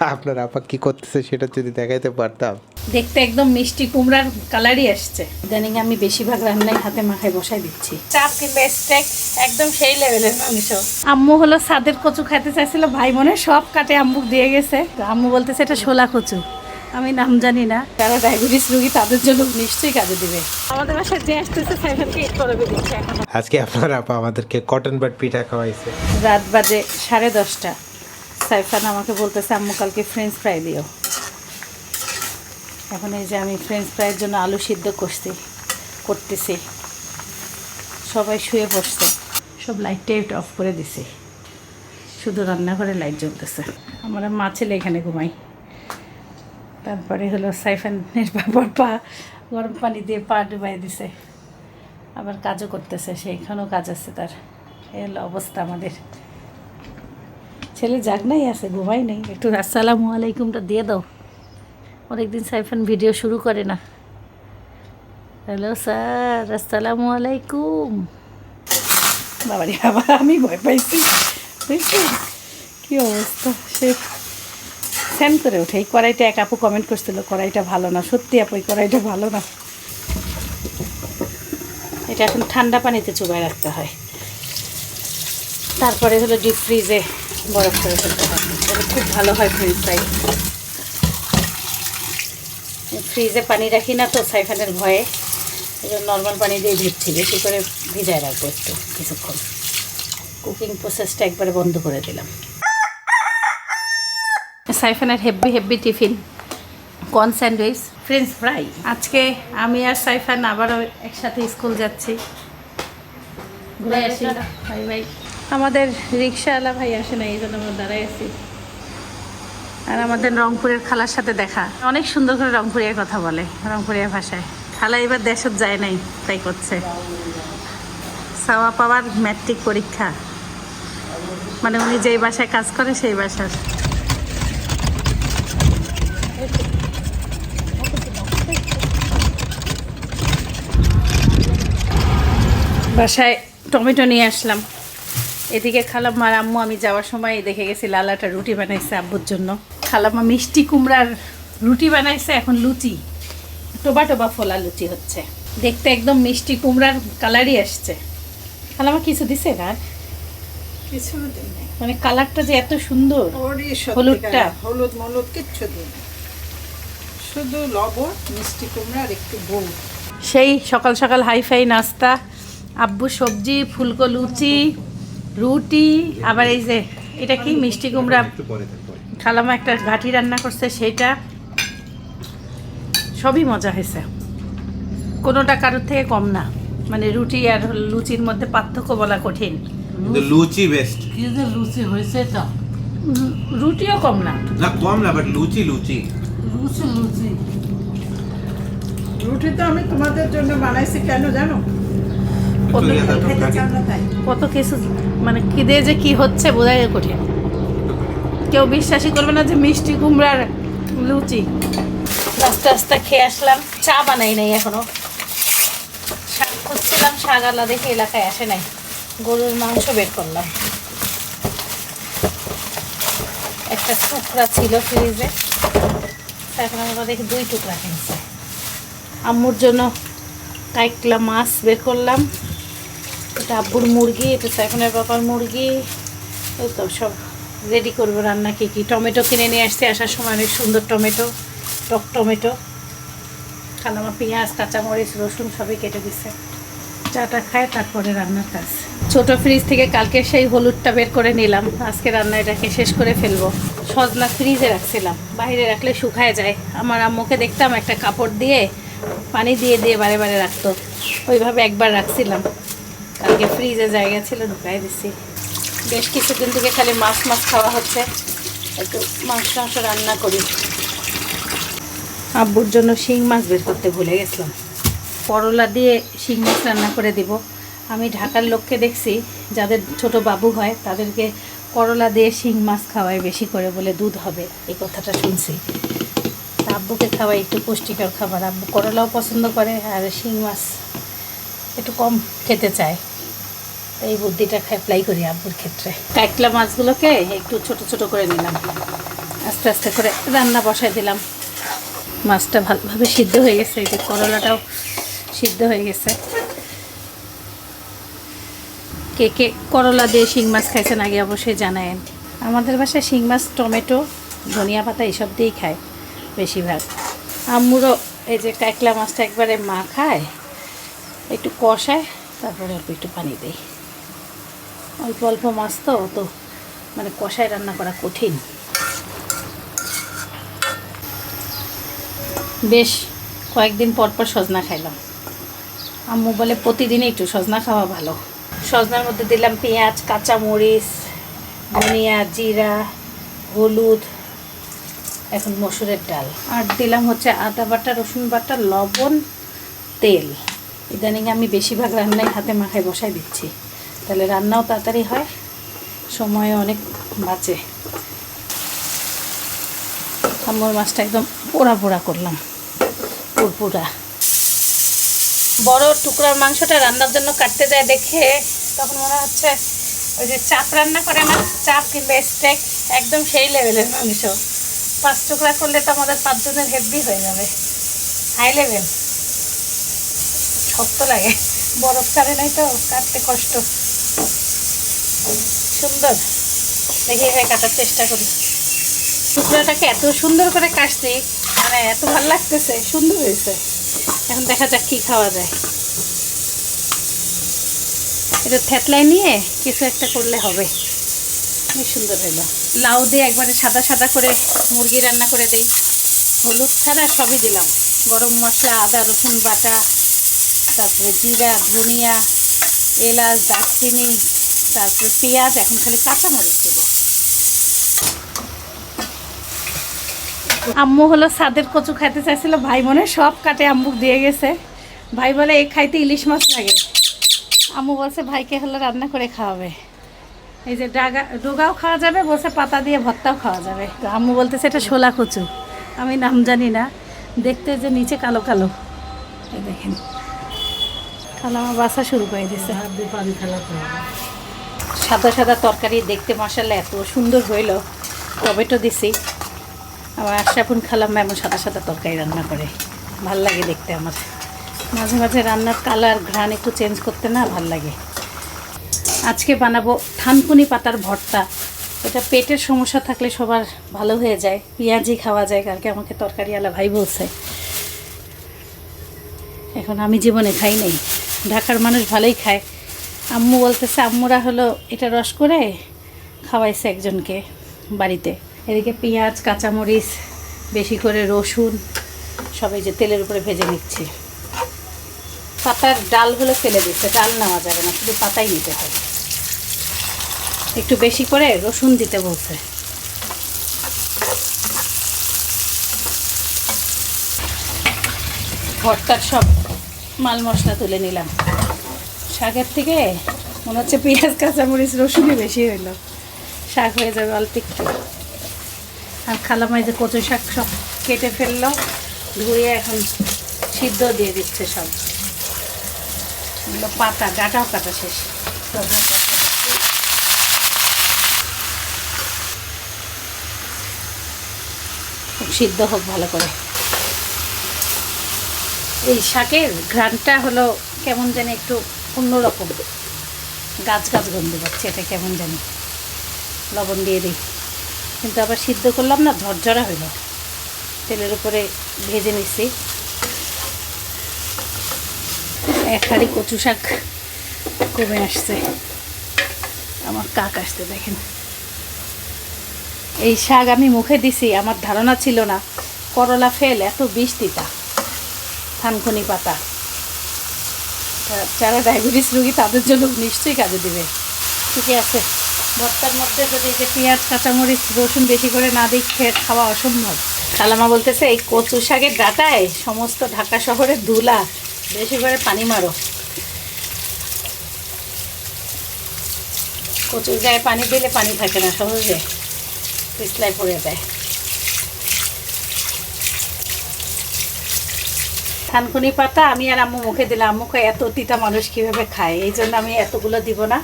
আপনার আপা কি করতেছে সেটা যদি দেখাইতে পারতাম। দেখতে একদম মিষ্টি কুমড়ার কালারই আসছে। ইদানিং আমি বেশিরভাগ রান্নাই হাতে মাখায় বসাই দিচ্ছি। চাপ কিংবা স্টেক একদম সেই লেভেলের মাংস আম্মু হলো সাদের কচু খাইতে চাইছিল ভাই মনে সব কাটে আম্মুক দিয়ে গেছে। তো আম্মু বলতেছে এটা শোলা কচু। আমি নাম জানি না। যারা ডায়াবেটিস রোগী তাদের জন্য নিশ্চয়ই কাজে দিবে। আমাদের বাসায় যে আসতেছে সাইফানকে ঈদ করে দিচ্ছে আজকে আপনার আপা আমাদেরকে কটন বাট পিঠা খাওয়াইছে। রাত বাজে সাড়ে দশটা। সাইফান আমাকে বলতেছে, আম্মু, কালকে ফ্রেঞ্চ ফ্রাই দিও। এখন এই যে আমি ফ্রেঞ্চ ফ্রাইয়ের জন্য আলু সিদ্ধ করছি, করতেছি। সবাই শুয়ে পড়ছে সব লাইট টাইট অফ করে দিছি। শুধু রান্নাঘরে লাইট জ্বলতেছে। আমরা মা ছেলে এখানে ঘুমাই। তারপরে হলো সাইফানের বাবার পা গরম পানি দিয়ে পা ডুবাই দিছে। আবার কাজও করতেছে সেইখানেও কাজ আছে তার। এ হলো অবস্থা আমাদের। ছেলে যাক জাগনাই আছে, ঘুমাই নেই। একটু আসসালামু আলাইকুমটা দিয়ে দাও। অনেকদিন সাইফান ভিডিও শুরু করে না। হ্যালো স্যার, আসসালামু আলাইকুম। বাবারে, বাবা, আমি ভয় পাইছি। দেখছেন কী অবস্থা? সে স্যান করে ওঠে এই কড়াইটা এক আপু কমেন্ট করছিল, কড়াইটা ভালো না। সত্যি আপু, এই কড়াইটা ভালো না। এটা এখন ঠান্ডা পানিতে চুবাই রাখতে হয়। তারপরে হলো ডিপ ফ্রিজে বরফ করে ফেলতে হয় খুব ভালো হয় ফ্রিজ ফ্রাই ফ্রিজে পানি রাখি না তো সাইফানের ভয়ে। নর্মাল পানি দিয়ে ধুচ্ছি বেশি করে ভিজায় রাখব একটু কিছুক্ষণ। কুকিং প্রসেসটা একবারে বন্ধ করে দিলাম। সাইফানের হেব্বি হেব্বি tiffin. Corn sandwich. French fry. আজকে আমি আর সাইফান আবারও একসাথে স্কুল যাচ্ছি। ঘুরে আসি। ভাই ভাই আমাদের রিক্সাওয়ালা ভাই আসে না এই জন্য আমরা দাঁড়াই আছি। আর আমাদের রংপুরের খালার সাথে দেখা। অনেক সুন্দর করে রংপুরিয়ার কথা বলে, রংপুরিয়া ভাষায়। খালা এবার দেশত যায় নাই, তাই করছে। সাওয়া পাওয়ার ম্যাট্রিক পরীক্ষা। মানে উনি যেই বাসায় কাজ করে, সেই বাসার। বাসায় টমেটো নিয়ে আসলাম। এদিকে খালাম্মা আর আম্মু আমি যাওয়ার সময় দেখে গেছি লালাটা রুটি বানাইছে আব্বুর জন্য। খালাম্মা মিষ্টি কুমড়ার রুটি বানাইছে এখন লুচি টোবা টোবা ফোলা লুচি হচ্ছে। দেখতে একদম মিষ্টি কুমড়ার কালারই আসছে। খালাম্মা কিছু দিছে না? কিছু দিই মানে কালারটা যে এত সুন্দর হলুদটা? হলুদ মলুদ কিচ্ছু দিই শুধু লবণ মিষ্টি কুমড়া আর একটু গুড়। সেই সকাল সকাল হাইফাই নাস্তা। আব্বু সবজি ফুলকো লুচি রুটি আবার এই যে এটা কি? মিষ্টি কুমড়া খালামা একটা ঘাটি রান্না করছে সেইটা। সবই মজা হয়েছে। কোনোটা কারোর থেকে কম না। মানে রুটি আর লুচির মধ্যে পার্থক্য বলা কঠিন। লুচি বেস্ট কি যে লুচি হয়েছে এটা? রুটিও কম না। না কম না বাট লুচি লুচি। লুচি লুচি। রুটি তো আমি তোমাদের জন্য বানাইছি কেন জানো? কত কিছু মানে খিদে যে কি হচ্ছে বোঝাই কঠিন। কেউ বিশ্বাসই করবে না যে মিষ্টি কুমড়ার লুচি। আস্তে আস্তে খেয়ে আসলাম চা বানাই নাই এখনও। শাক খুঁজছিলাম শাক আলা দেখে এলাকায় আসে নাই। গরুর মাংস বের করলাম। একটা টুকরা ছিল ফ্রিজে। এখন আমরা দেখি দুই টুকরা কিনছে। আম্মুর জন্য কাইকলা মাছ বের করলাম। এটা আব্বুর মুরগি, এটা সাইফনের বাবার মুরগি। এই তো সব রেডি করব রান্না কী কী। টমেটো কিনে নিয়ে আসতে আসার সময় অনেক সুন্দর টমেটো, টক টমেটো। খালামা পেঁয়াজ, কাঁচামরিচ, রসুন সবই কেটে দিছে। চাটা খায়, তারপরে রান্নার কাজ। ছোটো ফ্রিজ থেকে কালকে সেই হলুদটা বের করে নিলাম। আজকে রান্না এটাকে শেষ করে ফেলব। সজনা ফ্রিজে রাখছিলাম। বাইরে রাখলে শুকায় যায়। আমার আম্মুকে দেখতাম একটা কাপড় দিয়ে, পানি দিয়ে দিয়ে বারে বারে রাখতো। ওইভাবে একবার রাখছিলাম। কালকে ফ্রিজে জায়গা ছিল, ঢুকাই দিছি। বেশ কিছুদিন থেকে খালি মাছ মাছ খাওয়া হচ্ছে। একটু মাংস মাংস রান্না করি। আব্বুর জন্য শিং মাছ বের করতে ভুলে গেছিলাম। করলা দিয়ে শিং মাছ রান্না করে দিব। আমি ঢাকার লোককে দেখছি, যাদের ছোট বাবু হয়, তাদেরকে করলা দিয়ে শিং মাছ খাওয়ায় বেশি করে বলে দুধ হবে, এই কথাটা শুনছি। আব্বুকে খাওয়াই একটু পুষ্টিকর খাবার। আব্বু করলাও পছন্দ করে আর শিং মাছ একটু কম খেতে চায়। এই বুদ্ধিটা অ্যাপ্লাই করি আব্বুর ক্ষেত্রে। কাঁকলা মাছগুলোকে একটু ছোট ছোট করে নিলাম। আস্তে আস্তে করে রান্না বসায় দিলাম। মাছটা ভালোভাবে সিদ্ধ হয়ে গেছে, এই যে করলাটাও সিদ্ধ হয়ে গেছে। কে কে করলা দিয়ে শিং মাছ খাইছেন আগে অবশ্যই জানায়েন। আমাদের বাসায় শিং মাছ, টমেটো, ধনিয়া পাতা এইসব দিয়েই খায় বেশিরভাগ। আম্মুরও এই যে কাঁকলা মাছটা একবারে মা খায়, একটু কষায়, তারপরে অল্প একটু পানি দেয়। অল্প অল্প মাছ তো তো মানে কষায় রান্না করা কঠিন। বেশ, কয়েকদিন পর পর সজনা খাইলাম। আম্মু বলে প্রতিদিনই একটু সজনা খাওয়া ভালো। সজনার মধ্যে দিলাম পেঁয়াজ, কাঁচামরিচ, ধনিয়া, জিরা, হলুদ, এখন মসুরের ডাল। আর দিলাম হচ্ছে আদা বাটা, রসুন বাটা, লবণ, তেল। ইদানিং আমি বেশিরভাগ রান্নায় হাতে মাখায় বসাই দিচ্ছি। তাহলে রান্নাও তাড়াতাড়ি হয়। সময় অনেক বাঁচে। আম্মুর মাছটা একদম পোড়া পোড়া করলাম। পুরপুরা। বড় টুকরার মাংসটা রান্নার জন্য কাটতে যায় দেখে তখন মনে হচ্ছে ওই যে চাপ রান্না করে না, চাপ কিংবা স্টেক একদম সেই লেভেলের মাংস। পাঁচ টুকরা করলে তো আমাদের পাঁচজনের হেভি হয়ে যাবে। হাই লেভেল শক্ত লাগে। বরফ ছাড়ে নাই তো, কাটতে কষ্ট। সুন্দর। দেখি এভাবে কাটার চেষ্টা করি। টুকরাটাকে এত সুন্দর করে কাটছি মানে এত ভালো লাগতেছে, সুন্দর হয়েছে। এখন দেখা যাক কি খাওয়া যায়। এটা থ্যাতলাই নিয়ে কিছু একটা করলে হবে। খুব সুন্দর হলো। লাউ দিয়ে একবারে সাদা সাদা করে মুরগি রান্না করে দেই। হলুদ ছাড়া সবই দিলাম। গরম মশলা, আদা, রসুন বাটা, তারপরে জিরা, ধনিয়া, এলাচ, দারচিনি তারপরে পেঁয়াজ এখন খালি কাঁচামরিচ দেবো আম্মু হলো সাদের কচু খাইতে চাইছিল, ভাই মনে সব কাটে আম্মুক দিয়ে গেছে। ভাই বলে এই খাইতে ইলিশ মাছ লাগে। আম্মু বলছে, ভাইকে হলো রান্না করে খাওয়াবে। এই যে ডাগা ডোগাও খাওয়া যাবে, বলছে, পাতা দিয়ে ভর্তাও খাওয়া যাবে। তো আম্মু বলতেছে, এটা শোলা কচু। আমি নাম জানি না, দেখতে যে নিচে কালো কালো। দেখেন আমার বাসা শুরু করে দিছে। হাত দিয়ে পানি হবে। সাদা সাদা তরকারি দেখতে মশালা এত সুন্দর হইল। টমেটো দিছি। আমার আশাপুন খালাম এমন সাদা সাদা তরকারি রান্না করে। ভালো লাগে দেখতে আমার। মাঝে মাঝে রান্নার কালার ঘ্রাণ একটু চেঞ্জ করতে না ভালো লাগে। আজকে বানাবো থানকুনি পাতার ভর্তা। এটা পেটের সমস্যা থাকলে সবার ভালো হয়ে যায়। পেঁয়াজি খাওয়া যায়, কালকে আমাকে তরকারিওয়ালা ভাই বলছে। এখন আমি জীবনে খাই নাই। ঢাকার মানুষ ভালোই খায়। আম্মু বলতেছে, আম্মুরা হলো এটা রস করে খাওয়াইছে একজনকে বাড়িতে। এদিকে পেঁয়াজ, কাঁচামরিচ, বেশি করে রসুন সবাই যে তেলের উপরে ভেজে নিচ্ছি। পাতার ডালগুলো ফেলে দিচ্ছে, ডাল নেওয়া যাবে না, শুধু পাতাই নিতে হবে। একটু বেশি করে রসুন দিতে বলছে। ভর্তার সব মাল মশলা তুলে নিলাম। শাকের থেকে মনে হচ্ছে পেঁয়াজ, কাঁচামরিচ, রসুনই বেশি হইল। শাক হয়ে যাবে অল্প একটু। আর খালামাই যে কচু শাক সব কেটে ফেলল, ধুয়ে এখন সিদ্ধ দিয়ে দিচ্ছে সব। পাতা ডাটাও কাটা শেষ। সিদ্ধ হোক ভালো করে। এই শাকের ঘ্রাণটা হলো কেমন যেন একটু অন্যরকম। গাছ গাছ গন্ধ পাচ্ছে, এটা কেমন জানি। লবণ দিয়ে দিই। কিন্তু আবার সিদ্ধ করলাম না, ঝরঝরা হইল। তেলের উপরে ভেজে নিচ্ছি এক হাঁড়ি কচু শাক কমে আসছে। আমার কাক আসতে দেখেন। এই শাক আমি মুখে দিছি, আমার ধারণা ছিল না। করলা ফেল, এত বিষ তিতা থানকুনি পাতা। যারা ডায়াবেটিস রুগী, তাদের জন্য নিশ্চয়ই কাজে দেবে। ঠিকই আছে। ভর্তার মধ্যে যদি এই যে পেঁয়াজ, কাঁচামরিচ, রসুন বেশি করে না দিই খেয়ে খাওয়া অসম্ভব। খালামা বলতেছে, এই কচু শাকের ডাটায় সমস্ত ঢাকা শহরের ধুলা বেশি করে পানি মারো। কচুর গায়ে পানি দিলে পানি থাকে না, সহজে। পিছলায় পড়ে যায়। থানকুনি পাতা আমি আর আম্মু মুখে দিলাম। আম্মুকে এত তিতা মানুষ কীভাবে খায়? এই জন্য আমি এতগুলো দিব না।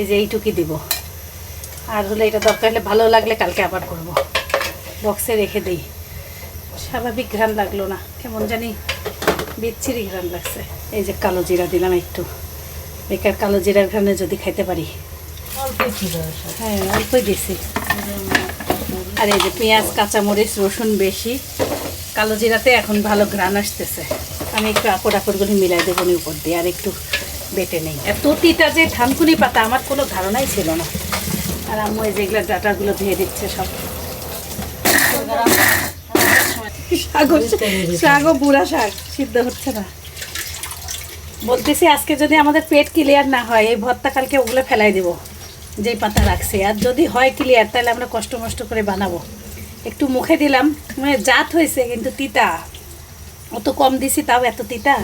এই যে এইটুকুই দিব। আর হলে এটা দরকার হলে ভালো লাগলে কালকে আবার করব। বক্সে রেখে দিই। স্বাভাবিক ঘ্রাণ লাগল না। কেমন জানি বিচ্ছিরি ঘ্রাণ লাগছে। এই যে কালো জিরা দিলাম একটু। বেকার কালো জিরার ঘ্রাণে যদি খাইতে পারি। হ্যাঁ অল্পই দিছি। আর এই যে পেঁয়াজ কাঁচামরিচ রসুন বেশি। কালো জিরাতে এখন ভালো ঘ্রাণ আসতেছে। আমি একটু আকড় আকড়গুলি মিলাই দেবো নি উপর দিয়ে, আর একটু বেটে নেই। এত তিতা যে থানকুনি পাতা, আমার কোনো ধারণাই ছিল না। আর আম্মু এই যেগুলো ডাটাগুলো ধুয়ে দিচ্ছে সব। শাকও বুড়া শাক, সিদ্ধ হচ্ছে না। বলতেছি আজকে যদি আমাদের পেট ক্লিয়ার না হয়, এই ভর্তা কালকে ওগুলো ফেলাই দেবো, যেই পাতা রাখছে। আর যদি হয় ক্লিয়ার, তাহলে আমরা কষ্ট মষ্ট করে বানাবো। একটু মুখে দিলাম। মানে জাত হয়েছে কিন্তু তিতা। অত কম দিছি তাও এত তিতা।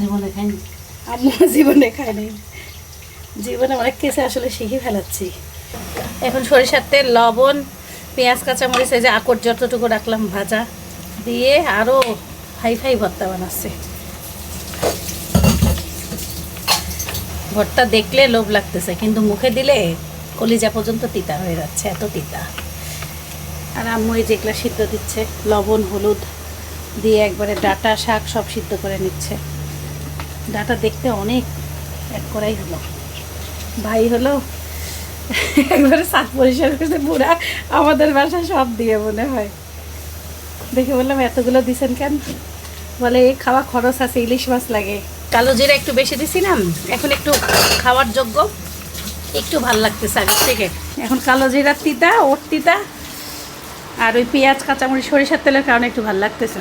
জীবনে খাইনি আম্মু জীবনে খায় নাই জীবনে অনেক কেসে আসলে শিখে ফেলাচ্ছি। এখন সরিষার তেল লবণ পেঁয়াজ কাঁচামরিচ এই যে আকর যতটুকু রাখলাম ভাজা দিয়ে আরও ফাই ফাই ভর্তা বানাচ্ছে। ভর্তা দেখলে লোভ লাগতেছে কিন্তু মুখে দিলে কলিজা পর্যন্ত তিতা হয়ে যাচ্ছে এত তিতা। আর আম্মু এই যেগুলো সিদ্ধ দিচ্ছে, লবণ, হলুদ দিয়ে একবারে ডাটা, শাক সব সিদ্ধ করে নিচ্ছে। ডাটা দেখতে অনেক এক করাই হলো। ভাই হলো একবারে সাত পরিষ্কার করতে পুরা আমাদের বাসা সব দিয়ে মনে হয়। দেখে বললাম, এতগুলো দিছেন কেন? বলে এই খাওয়া খরচ আছে, ইলিশ মাছ লাগে। কালো জিরা একটু বেশি দিছিলাম, এখন একটু খাওয়ার যোগ্য। একটু ভালো লাগতেছে আগের থেকে। এখন কালো জিরার তিতা, ওর তিতা আর ওই পেঁয়াজ কাঁচামরিচ সরিষার তেলের কারণে একটু ভালো লাগতেছে।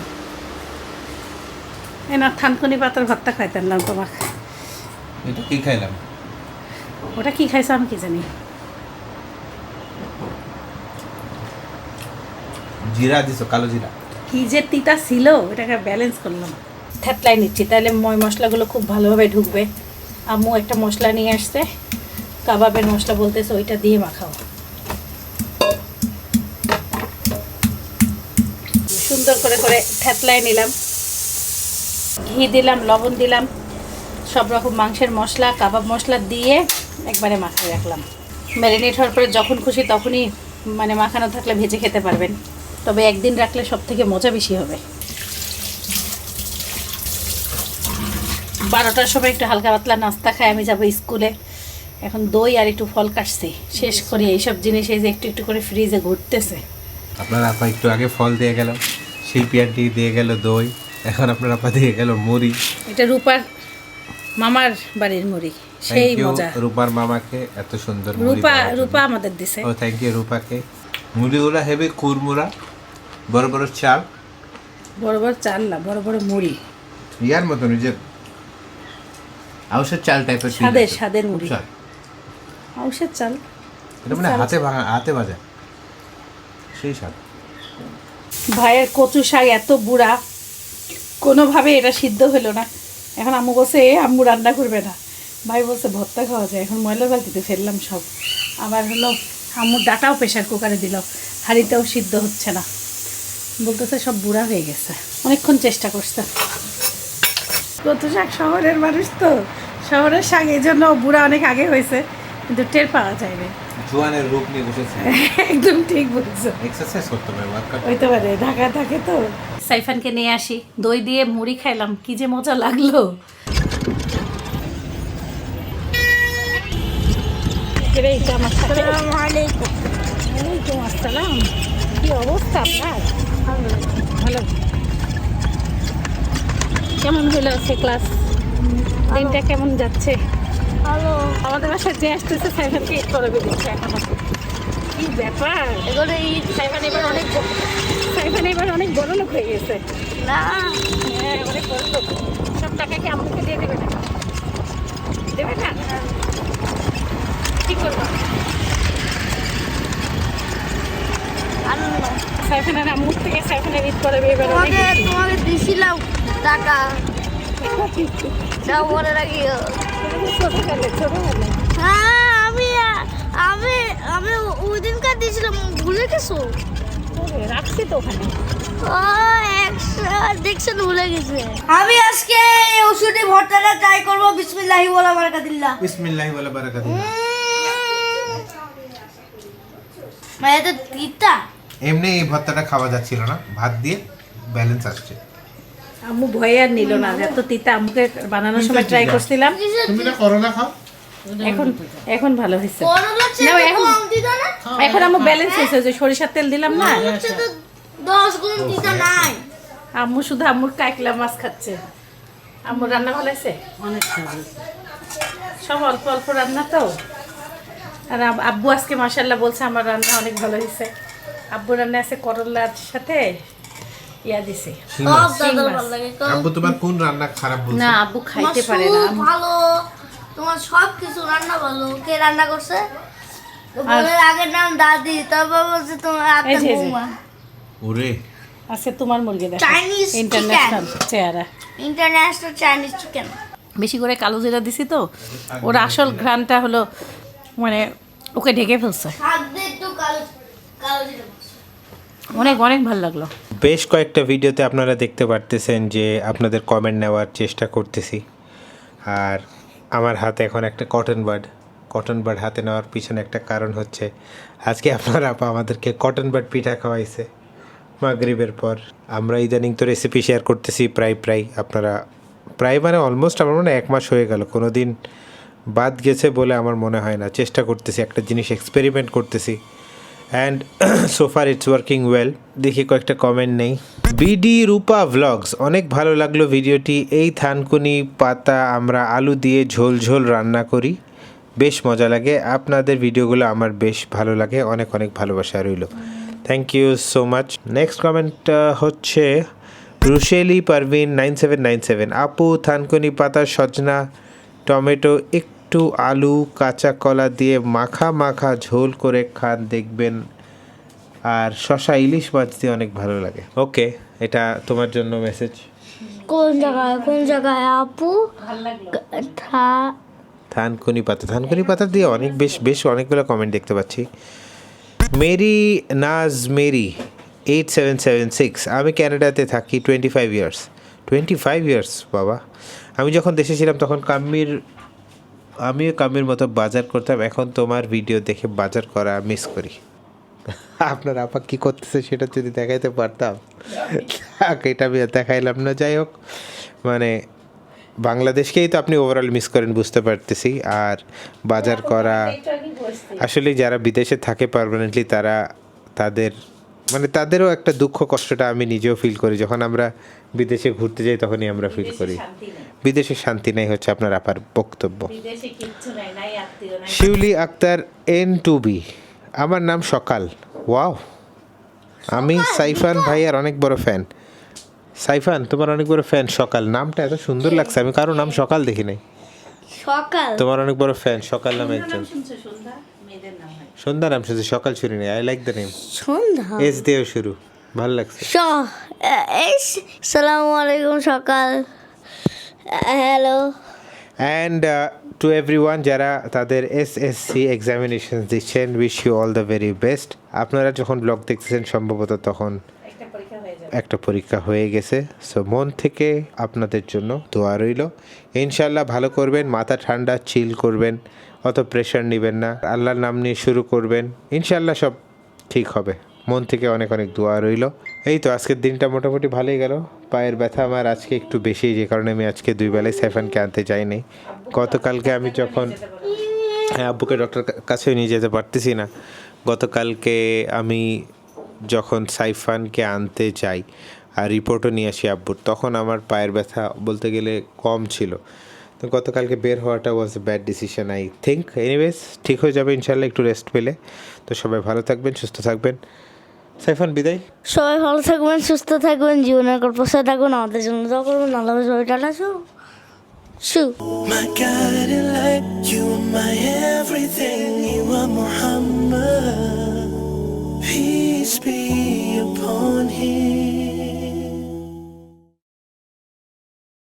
এ না থানকুনি পাতার ভর্তা খাইতেন না তোমাকে। এটা কি খাইলাম? ওটা কি খাইছো আমি কি জানি। জিরা দিছো কালো জিরা। কি যে তিতা ছিল ওটাকে ব্যালেন্স করলাম। থ্যাতলাই নিচ্ছি তাহলে ময় মশলাগুলো খুব ভালোভাবে ঢুকবে। আম্মু একটা মশলা নিয়ে আসছে কাবাবের মশলা বলতেছে ওইটা দিয়ে মাখাও। সুন্দর করে করে থ্যাতলাই নিলাম। ঘি দিলাম, লবণ দিলাম, সব রকম মাংসের মশলা, কাবাব মশলা দিয়ে একবারে মাখায় রাখলাম। ম্যারিনেট হওয়ার পরে যখন খুশি তখনই মানে মাখানো থাকলে ভেজে খেতে পারবেন। তবে একদিন রাখলে সব থেকে মজা বেশি হবে। বারোটার সময় একটু হালকা পাতলা নাস্তা খাই, আমি যাব স্কুলে। এখন দই আর একটু ফল কাটছি। শেষ করি এইসব জিনিস, এই যে একটু একটু করে ফ্রিজে ঘুরতেছে। আপনার আপা একটু আগে ফল দিয়ে গেল শিল্পী আন্টি দিয়ে গেল দই এখন আপনার আপা দিয়ে গেল মুড়ি। এটা রূপার মামার বাড়ির মুড়ি সেই মজা। রূপার মামাকে এত সুন্দর মুড়ি রূপা রূপা আমাদের দিছে। ও থ্যাংক ইউ রূপাকে। মুড়িগুলো হেভি কুরমুরা বড় বড় চাল। বড় বড় চাল না বড় বড় মুড়ি। ইয়ার মতন যে আউশের চাল টাইপের স্বাদের স্বাদের মুড়ি। ঔষধ চাল। এটা মানে হাতে ভাঙা হাতে ভাজা। সেই স্বাদ ভাইয়ের কচু শাক এত বুড়া, কোনোভাবে এটা সিদ্ধ হলো না। এখন আম্মু এ, আম্মু রান্না করবে না। ভাই বলছে, ভর্তা খাওয়া যায়। এখন ময়লা বালতিতে ফেললাম সব। আবার হলো, আম্মুর ডাটাও প্রেশার কুকারে দিল। হাঁড়িতেও সিদ্ধ হচ্ছে না। বলতেছে, সব বুড়া হয়ে গেছে। অনেকক্ষণ চেষ্টা করছে। কচু শাক শহরের মানুষ তো। শহরের শাক এই জন্য বুড়া অনেক আগে হয়েছে, কিন্তু টের পাওয়া যায় না জোয়ানের রূপ নিয়ে বসেছে একদম ঠিক বলছো। এক্সারসাইজ করতে হবে ওয়ার্কআউট হইতে পারে। ঢাকা থাকে তো। সাইফানকে নিয়ে আসি দই দিয়ে মুড়ি খাইলাম কি যে মজা লাগল। ওয়ালাইকুম আসসালাম। কি অবস্থা আপনার? ভালো। কেমন হলো সে ক্লাস দিনটা কেমন যাচ্ছে? হ্যালো আমাদের বাসায় যে আসতেছে সাইফানকে ঈদ করাবে দিচ্ছে এখন। কি ব্যাপার? এগুলো ঈদ সাইফান এবার অনেক সাইফান এবার অনেক বড় লোক হয়ে গেছে। না। হ্যাঁ অনেক বড় লোক। সব টাকা কি আম্মুকে দিয়ে দেবে না। দেবে না? কি করব? সাইফানের আম্মুর থেকে সাইফানের ঈদ করাবে এবার তোমাকে তোমাকে দিছিলাম টাকা। দাও মনে রাখিও। হ্যাঁ আমি আমি আমি ওই দিনকার দিয়েছিলাম ভুলে গেছো? রাখছি তো ওখানে। ও একশো দেখছেন ভুলে গেছে। আমি আজকে এই ওষুধে ভর্তাটা ট্রাই করব বিসমিল্লাহি বলা বারাকাতিল্লাহ। বিসমিল্লাহি ওয়ালা বারাকাতুহু মানে তো তিতা? এমনি এই ভর্তাটা খাওয়া যাচ্ছিল না ভাত দিয়ে ব্যালেন্স আসছে। আম্মু ভয়ে আর নিল না এত তিতা আম্মুকে বানানোর সময় ট্রাই করছিলাম। তুমি না করোনা খাও? এখন এখন ভালো হয়েছে। না, এখন- এখন আম্মু ব্যালেন্স হয়েছে যে সরিষার তেল দিলাম না। হচ্ছে তো দশ গুণ দিত নাই। আম্মু শুধু আম্মুর কাইকলা মাছ খাচ্ছে। আম্মুর রান্না ভালো হয়েছে? অনেক সব অল্প অল্প রান্না তো। আর আব্বু আজকে মাসাল্লাহ বলছে আমার রান্না অনেক ভালো হয়েছে। আব্বু রান্না আছে করলার সাথে ইয়া দিছে। আব্বু তোমার কোন রান্না খারাপ বলছো? না আব্বু খাইতে পারে না। ভালো। তোমার সব কিছু রান্না ভালো। কে রান্না করছে? বোনের আগের নাম দাদি। তারপর বলছে তোমার আত্মা। বৌমা। ওরে। আছে তোমার মুরগি দেখো। Chinese ইন্টারন্যাশনাল চেহারা। ইন্টারন্যাশনাল চাইনিজ চিকেন বেশি করে কালো জিরা দিছি তো। ওর আসল ঘ্রাণটা হলো মানে ওকে ঢেকে ফেলছে। একটু কালো কালো জিরে। অনেক অনেক ভালো লাগল। বেশ কয়েকটা ভিডিওতে আপনারা দেখতে পারতেছেন যে আপনাদের কমেন্ট নেওয়ার চেষ্টা করতেছি। আর আমার হাতে এখন একটা কটন বার্ড কটন বার্ড হাতে নেওয়ার পিছনে একটা কারণ হচ্ছে, আজকে আপনার আপা আমাদেরকে কটন বার্ড পিঠা খাওয়াইছে। মাগরিবের পর আমরা ইদানিং তো রেসিপি শেয়ার করতেছি প্রায় প্রায় আপনারা, প্রায় মানে অলমোস্ট আমার মনে এক মাস হয়ে গেল। কোনো দিন বাদ গেছে বলে আমার মনে হয় না। চেষ্টা করতেছি, একটা জিনিস এক্সপেরিমেন্ট করতেছি। অ্যান্ড সোফার ইটস ওয়ার্কিং ওয়েল দেখি কয়েকটা কমেন্ট নেই। বিডি রূপা ভ্লগস অনেক ভালো লাগল ভিডিওটি। এই থানকুনি পাতা আমরা আলু দিয়ে ঝোল ঝোল রান্না করি। বেশ মজা লাগে। আপনাদের ভিডিওগুলো আমার বেশ ভালো লাগে। অনেক অনেক ভালোবাসা রইল। Thank you so much next comment হচ্ছে Rusheli Parvin nine seven nine seven আপু, থানকুনি পাতা, সজনা, টমেটো, একটু আলু কাঁচা কলা দিয়ে মাখা মাখা ঝোল করে খান দেখবেন। আর শশা ইলিশ মাছ দিয়ে অনেক ভালো লাগে। ওকে এটা তোমার জন্য মেসেজ কোন জায়গায় কোন জায়গায় আপু? থানকুনি পাতা থানকুনি পাতা দিয়ে অনেক বেশ বেশ অনেকগুলো কমেন্ট দেখতে পাচ্ছি। Meri Naz Meri eight seven seven six আমি ক্যানাডাতে থাকি twenty five years twenty five years বাবা। আমি যখন দেশে ছিলাম তখন কাম্মির আমিও কাম্মির মতো বাজার করতাম এখন তোমার ভিডিও দেখে বাজার করা মিস করি। আপনার আপা কী করতেছে সেটা যদি দেখাইতে পারতাম? এটা আমি দেখাইলাম না যাই হোক। মানে বাংলাদেশকেই তো আপনি ওভারঅল মিস করেন বুঝতে পারতেছি। আর বাজার করা আসলে যারা বিদেশে থাকে পারমানেন্টলি তারা তাদের মানে তাদেরও একটা দুঃখ কষ্টটা আমি নিজেও ফিল করি। যখন আমরা বিদেশে ঘুরতে যাই তখনই আমরা ফিল করি। বিদেশে শান্তি নেই হচ্ছে আপনার আপার বক্তব্য। Shiuli Akter N two B আমার নাম সকাল। ওয়াও। আমি সাইফান ভাইয়ার অনেক বড় ফ্যান সাইফান তোমার অনেক বড় ফ্যান সকাল। নামটা এত সুন্দর লাগছে আমি কারও নাম সকাল দেখি নাই। সকাল। তোমার অনেক বড় ফ্যান সকাল নামে একজন। সন্ধ্যা নাম শুধু সকাল শুরু নাই I like the name Sandhya? S দিয়েও শুরু ভালো লাগছে। সালামু আলাইকুম Sakal. Hello. And to everyone যারা তাদের এস এস সি এক্সামিনেশন দিচ্ছেন wish you all the very best আপনারা যখন ব্লগ দেখতেছেন সম্ভবত তখন একটা পরীক্ষা হয়ে একটা পরীক্ষা হয়ে গেছে। সো মন থেকে আপনাদের জন্য দোয়া রইল। ইনশাল্লাহ ভালো করবেন মাথা ঠান্ডা চিল করবেন। অত প্রেশার নেবেন না। আল্লাহর নাম নিয়ে শুরু করবেন। ইনশাল্লাহ সব ঠিক হবে। মন থেকে অনেক অনেক দোয়া রইল। এই তো আজকের দিনটা মোটামুটি ভালোই গেল। পায়ের ব্যথা আমার আজকে একটু বেশি, যে কারণে আমি আজকে দুই বেলায় সাইফানকে আনতে যাইনি। গতকালকে আমি যখন হ্যাঁ আব্বুকে ডক্টর কাছেও নিয়ে যেতে পারতেছি না, গতকালকে আমি যখন সাইফানকে আনতে যাই আর রিপোর্টও নিয়ে আসি আব্বুর, তখন আমার পায়ের ব্যথা বলতে গেলে কম ছিল। তো গতকালকে বের হওয়াটা was a bad decision I think anyways ঠিক হয়ে যাবে ইনশাল্লাহ একটু রেস্ট পেলে। তো সবাই ভালো থাকবেন সুস্থ থাকবেন। সাইফান বিদায়। সবাই ভালো থাকবেন সুস্থ থাকবেন জীবনের গল্প সাথে থাকুন আমাদের জন্য দোয়া করবেন আল্লাহ সবাই টাটা শু শু My guiding light, you are my everything, you are Muhammad. Peace be upon him.